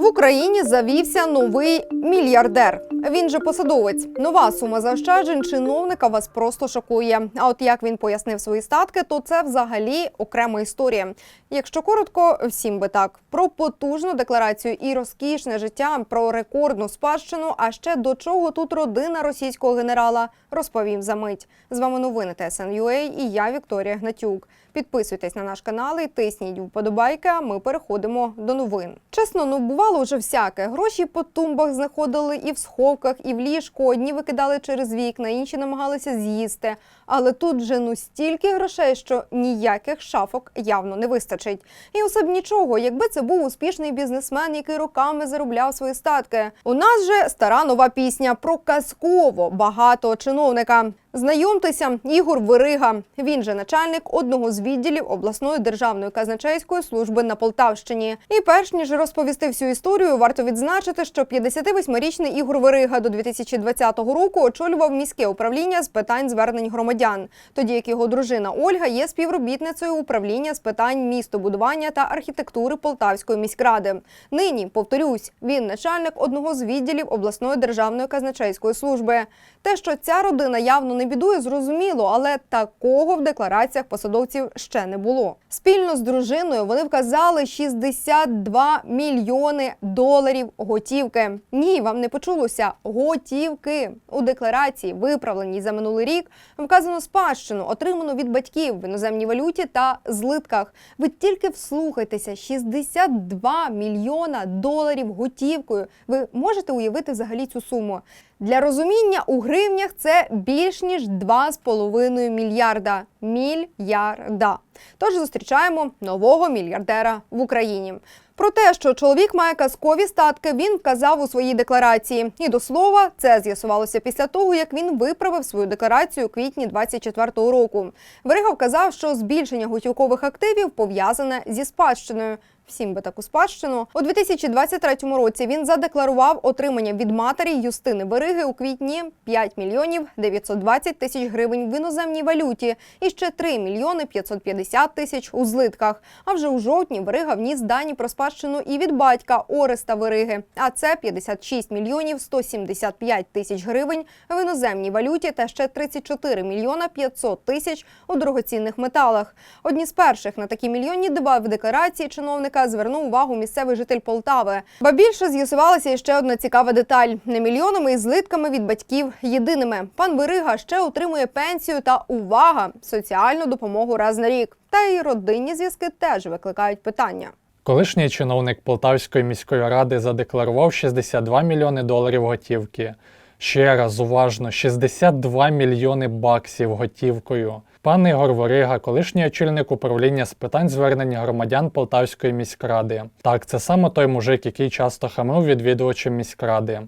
В Україні завівся новий мільярдер. Він же посадовець. Нова сума заощаджень чиновника вас просто шокує. А от як він пояснив свої статки, то це взагалі окрема історія. Якщо коротко, всім би так про потужну декларацію і розкішне життя, про рекордну спадщину. А ще до чого тут родина російського генерала розповім за мить. З вами новини ТСН.UA і я Вікторія Гнатюк. Підписуйтесь на наш канал і тисніть вподобайки. А ми переходимо до новин. Чесно, ну бувало вже всяке. Гроші по тумбах знаходили і в сховках, і в ліжку. Одні викидали через вікна, інші намагалися з'їсти. Але тут вже ну стільки грошей, що ніяких шафок явно не вистачить. І усе б нічого, якби це був успішний бізнесмен, який роками заробляв свої статки. У нас же стара нова пісня про казково багатого чиновника. Знайомтеся, Ігор Вирига. Він же начальник одного з відділів обласної державної казначейської служби на Полтавщині. І перш ніж розповісти всю історію, варто відзначити, що 58-річний Ігор Вирига до 2020 року очолював міське управління з питань звернень громадян, тоді як його дружина Ольга є співробітницею управління з питань містобудування та архітектури Полтавської міськради. Нині повторюсь, він начальник одного з відділів обласної державної казначейської служби. Те, що ця родина явно не бідує, зрозуміло, але такого в деклараціях посадовців ще не було. Спільно з дружиною вони вказали 62 мільйони доларів готівки. Ні, вам не почулося готівки у декларації, виправленій за минулий рік, вказано спадщину, отриману від батьків в іноземній валюті та злитках. Ви тільки вслухайтеся, 62 мільйона доларів готівкою. Ви можете уявити взагалі цю суму? Для розуміння у гривнях це більш ніж 2,5 мільярда. Мільярда. Тож зустрічаємо нового мільярдера в Україні. Про те, що чоловік має казкові статки, він вказав у своїй декларації. І до слова, це з'ясувалося після того, як він виправив свою декларацію у квітні 24-го року. Верига вказав, що збільшення готівкових активів пов'язане зі спадщиною. Всім би таку спадщину у 2023 році. Він задекларував отримання від матері Юстини Бериги у квітні 5 мільйонів 920 тисяч гривень в іноземній валюті і ще 3 мільйони 550 тисяч у злитках. А вже у жовтні Берига вніс дані про спадщину і від батька Ореста Бериги. А це 56 мільйонів 175 тисяч гривень в іноземній валюті та ще 34 мільйона 500 тисяч у дорогоцінних металах. Одні з перших на такі мільйонні дива в декларації чиновника звернув увагу місцевий житель Полтави. Ба більше з'ясувалася ще одна цікава деталь: не мільйонами і злитками від батьків єдиними. Пан Берига ще отримує пенсію та увага соціальну допомогу раз на рік. Та й родинні зв'язки теж викликають питання. Колишній чиновник Полтавської міської ради задекларував 62 мільйони доларів готівки. Ще раз уважно, 62 мільйони баксів готівкою. Пан Ігор Ворига, колишній очільник управління з питань звернення громадян Полтавської міськради. Так, це саме той мужик, який часто хамив відвідувачам міськради.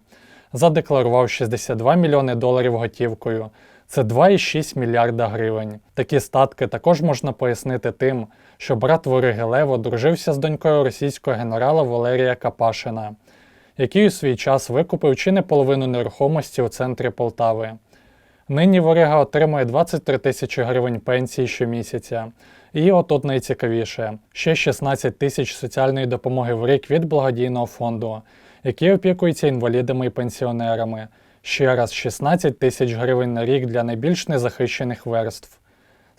Задекларував 62 мільйони доларів готівкою. Це 2,6 мільярда гривень. Такі статки також можна пояснити тим, що брат Вориги Лево дружився з донькою російського генерала Валерія Капашина, який у свій час викупив чи не половину нерухомості у центрі Полтави. Нині Ворига отримує 23 тисячі гривень пенсії щомісяця. І отут найцікавіше: ще 16 тисяч соціальної допомоги в рік від благодійного фонду, який опікується інвалідами і пенсіонерами. Ще раз 16 тисяч гривень на рік для найбільш незахищених верств.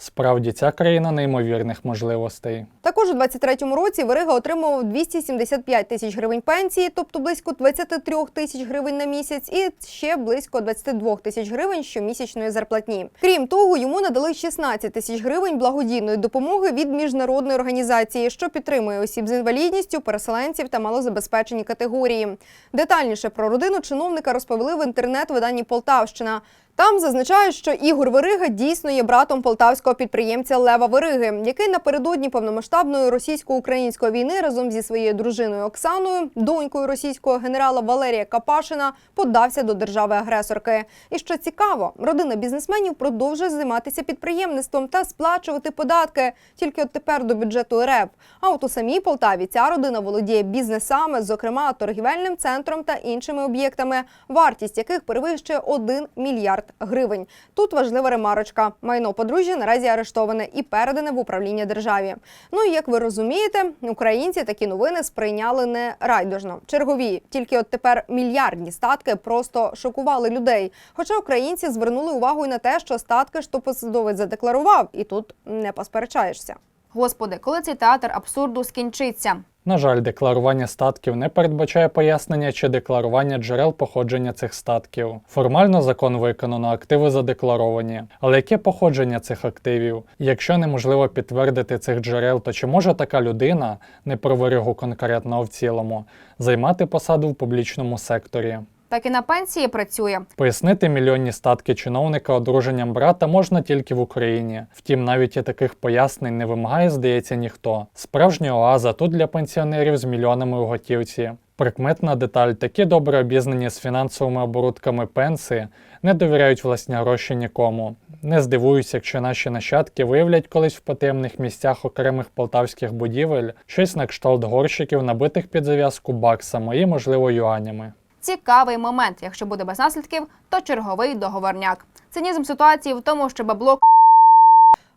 Справді, ця країна неймовірних можливостей. Також у 23-му році Верига отримував 275 тисяч гривень пенсії, тобто близько 23 тисяч гривень на місяць, і ще близько 22 тисяч гривень щомісячної зарплатні. Крім того, йому надали 16 тисяч гривень благодійної допомоги від міжнародної організації, що підтримує осіб з інвалідністю, переселенців та малозабезпечені категорії. Детальніше про родину чиновника розповіли в інтернет-виданні Полтавщина. Там зазначають, що Ігор Верига дійсно є братом полтавського підприємця Лева Вериги, який напередодні повномасштабної російсько-української війни разом зі своєю дружиною Оксаною, донькою російського генерала Валерія Капашина, подався до держави-агресорки. І що цікаво, родина бізнесменів продовжує займатися підприємництвом та сплачувати податки тільки от тепер до бюджету РФ. А от у самій Полтаві ця родина володіє бізнесами, зокрема торгівельним центром та іншими об'єктами, вартість яких перевищує 1 мільярд мільярд гривень. Тут важлива ремарочка. Майно подружжя наразі арештоване і передане в управління державі. Ну і як ви розумієте, українці такі новини сприйняли не райдужно. Чергові, тільки от тепер мільярдні статки просто шокували людей. Хоча українці звернули увагу і на те, що статки то посадовець задекларував, і тут не посперечаєшся. Господи, коли цей театр абсурду скінчиться? На жаль, декларування статків не передбачає пояснення чи декларування джерел походження цих статків. Формально закон виконано, активи задекларовані. Але яке походження цих активів? Якщо неможливо підтвердити цих джерел, то чи може така людина, не про вирігу конкретно, в цілому, займати посаду в публічному секторі? Так і на пенсії працює. Пояснити мільйонні статки чиновника одруженням брата можна тільки в Україні. Втім, навіть і таких пояснень не вимагає, здається, ніхто. Справжня оаза тут для пенсіонерів з мільйонами у готівці. Прикметна деталь, такі добре обізнані з фінансовими оборудками пенси, не довіряють власні гроші нікому. Не здивуюсь, якщо наші нащадки виявлять колись в потаємних місцях окремих полтавських будівель щось на кшталт горщиків, набитих під зав'язку баксами і, можливо, юанями. Цікавий момент. Якщо буде без наслідків, то черговий договорняк. Цинізм ситуації в тому, що бабло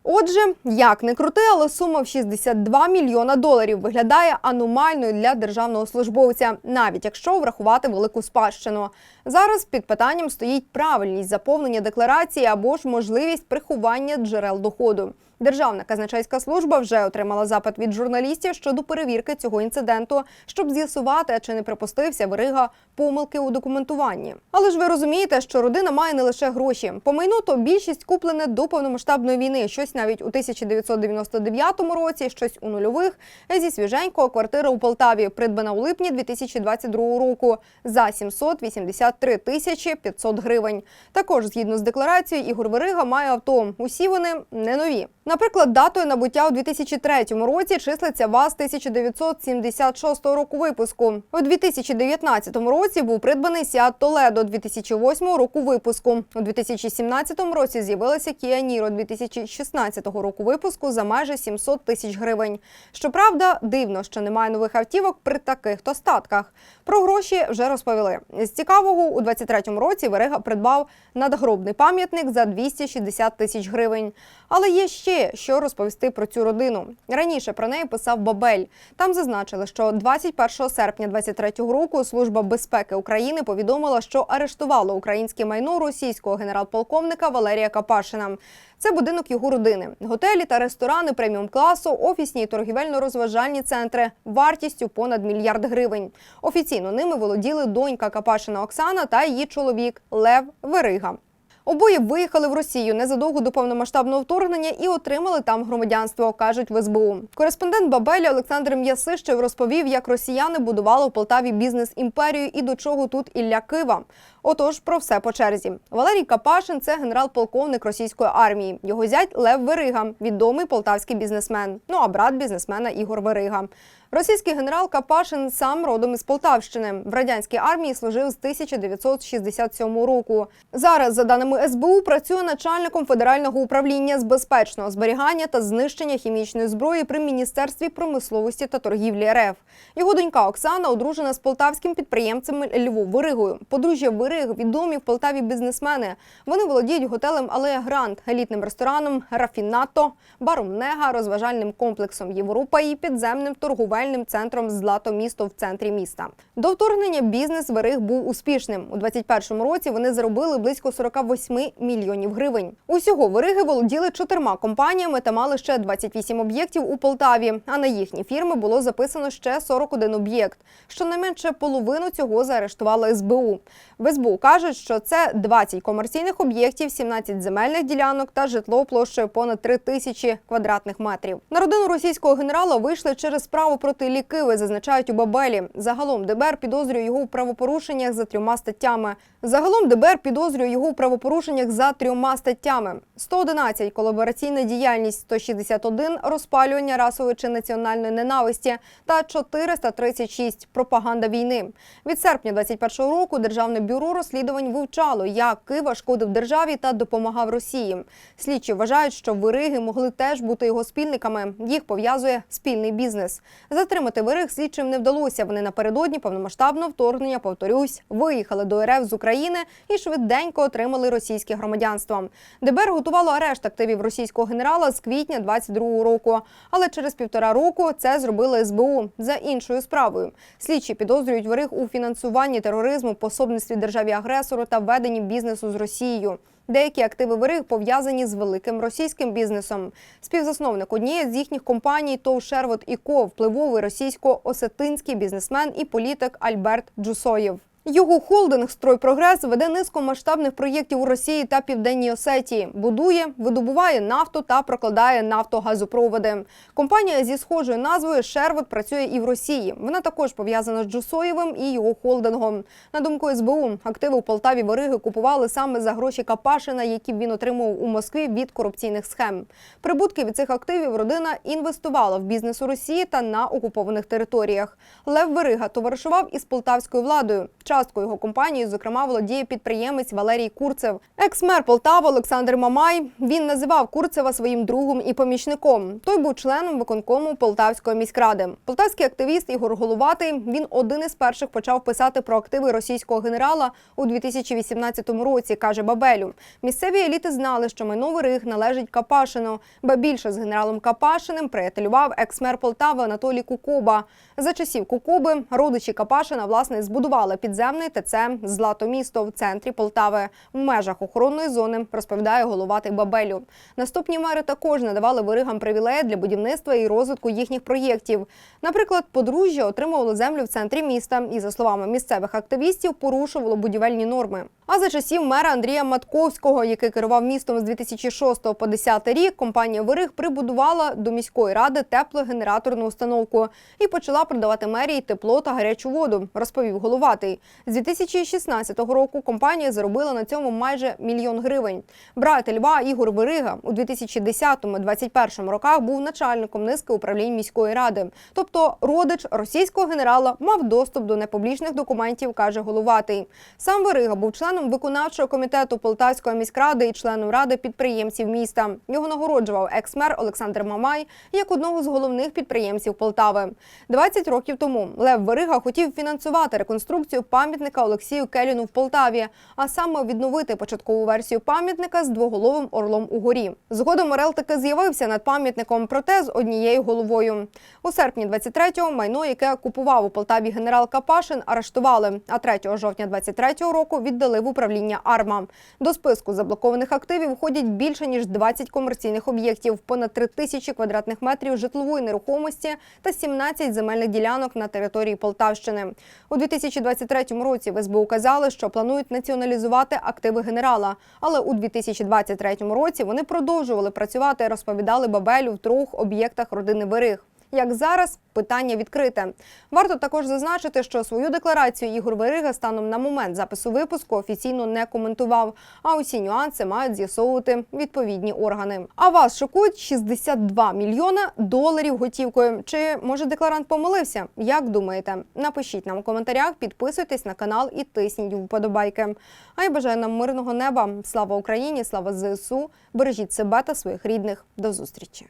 Отже, як не крути, але сума в 62 мільйона доларів виглядає аномальною для державного службовця, навіть якщо врахувати велику спадщину. Зараз під питанням стоїть правильність заповнення декларації або ж можливість приховання джерел доходу. Державна казначейська служба вже отримала запит від журналістів щодо перевірки цього інциденту, щоб з'ясувати, чи не припустився Верига помилки у документуванні. Але ж ви розумієте, що родина має не лише гроші. По майну то більшість куплене до повномасштабної війни, щось навіть у 1999 році, щось у нульових. Зі свіженького квартира у Полтаві, придбана у липні 2022 року за 783 тисячі 500 гривень. Також згідно з декларацією, Ігор Верига має авто. Усі вони не нові. Наприклад, датою набуття у 2003 році числиться ВАЗ 1976 року випуску. У 2019 році був придбаний Сіат Толедо 2008 року випуску. У 2017 році з'явилася Kia Niro 2016 року випуску за майже 700 тисяч гривень. Щоправда, дивно, що немає нових автівок при таких то статках. Про гроші вже розповіли. З цікавого у 23-му році Верега придбав надгробний пам'ятник за 260 тисяч гривень. Але є ще що розповісти про цю родину. Раніше про неї писав Бабель. Там зазначили, що 21 серпня 23-го року Служба безпеки України повідомила, що арештувала українське майно російського генерал-полковника Валерія Капашина. Це будинок його родини, готелі та ресторани преміум класу, офісні і торгівельно-розважальні центри вартістю понад мільярд гривень. Офіційно ними володіли донька Капашина Оксана та її чоловік Лев Верига. Обоє виїхали в Росію незадовго до повномасштабного вторгнення і отримали там громадянство, кажуть в СБУ. Кореспондент Бабеля Олександр М'ясищев розповів, як росіяни будували у Полтаві бізнес-імперію і до чого тут Ілля Кива. Отож, про все по черзі. Валерій Капашин це генерал-полковник російської армії. Його зять Лев Верига, відомий полтавський бізнесмен. Ну а брат бізнесмена Ігор Верига. Російський генерал Капашин сам родом із Полтавщини. В радянській армії служив з 1967 року. Зараз, за даними СБУ, працює начальником федерального управління з безпечного зберігання та знищення хімічної зброї при міністерстві промисловості та торгівлі РФ. Його донька Оксана одружена з полтавським підприємцем Львов Виригою. Подружжя Вириг відомі в Полтаві бізнесмени. Вони володіють готелем Алея Гранд, елітним рестораном Рафінато, баром Нега, розважальним комплексом Європа і підземним торговельним центром Злато місто в центрі міста. До вторгнення бізнес Вериг був успішним. У 2021 році вони заробили близько 48 мільйонів гривень. Усього Вериги володіли чотирма компаніями та мали ще 28 об'єктів у Полтаві. А на їхні фірми було записано ще 41 об'єкт. Щонайменше половину цього заарештувала СБУ. В СБУ кажуть, що це 20 комерційних об'єктів, 17 земельних ділянок та житло площею понад 3 тисячі квадратних метрів. На родину російського генерала вийшли через справу проти Лікиви, зазначають у Бабелі. Загалом ДБР підозрює його у правопорушеннях за трьома статтями. Загалом ДБР підозрює його у правопорушеннях за трьома статтями: 111 – колабораційна діяльність, 161 – розпалювання расової чи національної ненависті та 436 – пропаганда війни. Від серпня 21 року Державне бюро розслідувань вивчало, як Кива шкодив державі та допомагав Росії. Слідчі вважають, що вириги могли теж бути його спільниками. Їх пов'язує спільний бізнес. Затримати вирих слідчим не вдалося. Вони напередодні повномасштабного вторгнення, повторюсь, виїхали до РФ з України і швиденько отримали російське громадянство. ДБР готувало арешт активів російського генерала з квітня 22-го року. Але через півтора року це зробили СБУ за іншою справою. Слідчі підозрюють вирих у фінансуванні тероризму, пособництві державі агресору та веденні бізнесу з Росією. Деякі активи вириг пов'язані з великим російським бізнесом. Співзасновник однієї з їхніх компаній ТОВ Шервот і Ко, впливовий російсько-осетинський бізнесмен і політик Альберт Джусоєв. Його холдинг «Стройпрогрес» веде низку масштабних проєктів у Росії та Південній Осетії. Будує, видобуває нафту та прокладає нафтогазопроводи. Компанія зі схожою назвою Шервот працює і в Росії. Вона також пов'язана з Джусоєвим і його холдингом. На думку СБУ, активи у Полтаві Вориги купували саме за гроші Капашина, які він отримував у Москві від корупційних схем. Прибутки від цих активів родина інвестувала в бізнес у Росії та на окупованих територіях. Лев Вирига товаришував із полтавською владою. Часткою його компанії, зокрема, володіє підприємець Валерій Курцев. Екс-мер Полтави Олександр Мамай. Він називав Курцева своїм другом і помічником. Той був членом виконкому Полтавської міськради. Полтавський активіст Ігор Головатий. Він один із перших почав писати про активи російського генерала у 2018 році, каже Бабелю. Місцеві еліти знали, що майновий риг належить Капашину. Ба більше з генералом Капашиним приятелював екс-мер Полтави Анатолій Кукуба. За часів Кукуби родичі Капашина власне збудували підземний ТЦ Златомісто в центрі Полтави в межах охоронної зони, розповідає головатий Бабелю. Наступні мери також надавали виригам привілеї для будівництва і розвитку їхніх проєктів. Наприклад, подружжя отримувало землю в центрі міста і, за словами місцевих активістів, порушувало будівельні норми. А за часів мера Андрія Матковського, який керував містом з 2006 по 2010 рік, компанія Вириг прибудувала до міської ради теплогенераторну установку і почала продавати мерії тепло та гарячу воду, розповів головатий. З 2016 року компанія заробила на цьому майже мільйон гривень. Брат Льва Ігор Вирига у 2010-2021 роках був начальником низки управлінь міської ради. Тобто родич російського генерала мав доступ до непублічних документів, каже головатий. Сам Вирига був членом виконавчого комітету Полтавської міськради і членом ради підприємців міста. Його нагороджував екс-мер Олександр Мамай як одного з головних підприємців Полтави. 20 років тому Лев Вирига хотів фінансувати реконструкцію пам'ятника Олексію Келіну в Полтаві, а саме відновити початкову версію пам'ятника з двоголовим орлом у горі. Згодом Орел таки з'явився над пам'ятником, проте з однією головою. У серпні 23-го майно, яке купував у Полтаві генерал Капашин, арештували. А 3 жовтня 23-го року віддали в управління АРМА. До списку заблокованих активів входять більше ніж 20 комерційних об'єктів, понад 3 тисячі квадратних метрів житлової нерухомості та 17 земельних ділянок на території Полтавщини. У 2023 році в СБУ казали, що планують націоналізувати активи генерала. Але у 2023 році вони продовжували працювати, розповідали Бабелю в трьох об'єктах родини Вирих. Як зараз питання відкрите. Варто також зазначити, що свою декларацію Ігор Верига станом на момент запису випуску офіційно не коментував. А усі нюанси мають з'ясовувати відповідні органи. А вас шокують 62 мільйона доларів готівкою. Чи може декларант помилився? Як думаєте? Напишіть нам у коментарях, підписуйтесь на канал і тисніть вподобайки. А я бажаю нам мирного неба. Слава Україні! Слава ЗСУ! Бережіть себе та своїх рідних. До зустрічі!